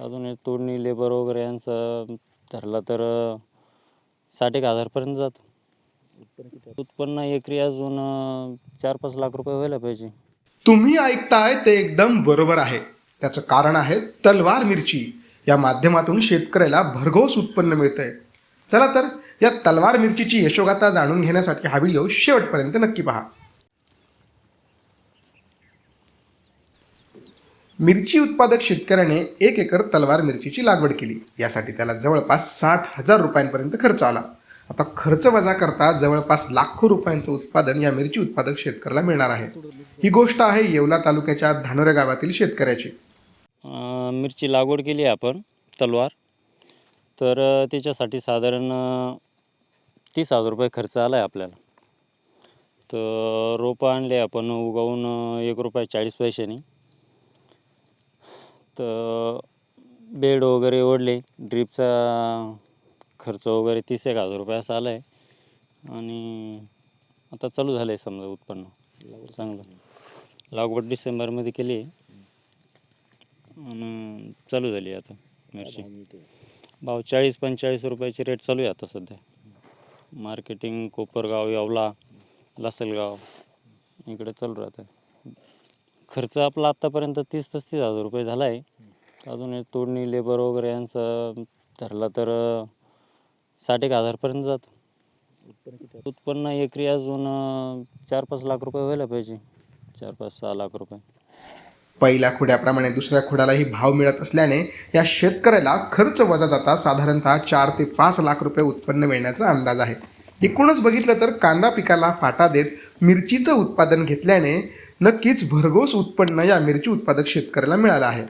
अजून हे तोडणी लेबर वगैरे यांचं धरला तर साठ एक हजारपर्यंत जातं. उत्पन्न एकरी अजून चार पाच लाख रुपये व्हायला पाहिजे. तुम्ही ऐकताय ते एकदम बरोबर आहे. त्याचं कारण आहे तलवार मिरची. या माध्यमातून शेतकऱ्याला भरघोस उत्पन्न मिळतंय. चला तर या तलवार मिरचीची यशोगाथा जाणून घेण्यासाठी हा व्हिडिओ शेवटपर्यंत नक्की पहा. मिरची उत्पादक शेतकऱ्याने एक एकर तलवार मिरचीची लागवड केली. यासाठी त्याला जवळपास साठ हजार रुपयांपर्यंत खर्च आला. आता खर्च वजा करता जवळपास लाखो रुपयांचं उत्पादन या मिरची उत्पादक शेतकऱ्याला मिळणार आहे. ही गोष्ट आहे येवला तालुक्याच्या धानोरे गावातील शेतकऱ्याची. मिरची लागवड केली आहे आपण तलवार. तर त्याच्यासाठी साधारण तीस हजार रुपये खर्च आला आहे आपल्याला. तर रोपं आणले आपण उगवून एक रुपये चाळीस पैशाने. तर बेड वगैरे ओढले. ड्रीपचा खर्च वगैरे तीस एक हजार रुपये असा आला आहे आणि आता चालू झालं आहे समजा उत्पन्न. चांगलं. लागवड डिसेंबरमध्ये केली आहे आणि चालू झाली आता मिरची. भाव चाळीस पंचेचाळीस रुपयाची रेट चालू आहे आता सध्या. मार्केटिंग कोपरगाव यावला लासलगाव इकडे चालू राहतं खर्च आपला आत्तापर्यंत तीस पस्तीस हजार रुपये झाला आहे अजून हे तोडणी लेबर वगैरे यांचं धरला तर साठ एक हजारपर्यंत जातं. उत्पन्न एकरी अजून अं, चार पाच लाख रुपये व्हायला पाहिजे. चार पाच सहा लाख रुपये. पहिल्या खुड्याप्रमाणे दुसऱ्या खुड्यालाही भाव मिळत असल्याने या शेतकऱ्याला खर्च वजा जाता साधारणतः चार ते पाच लाख रुपये उत्पन्न मिळण्याचा अंदाज आहे. एकूणच बघितलं तर कांदा पिकाला फाटा देत मिरचीचं उत्पादन घेतल्याने नक्कीच भरघोस उत्पन्न या मिरची उत्पादक शेतकऱ्याला मिळालं आहे.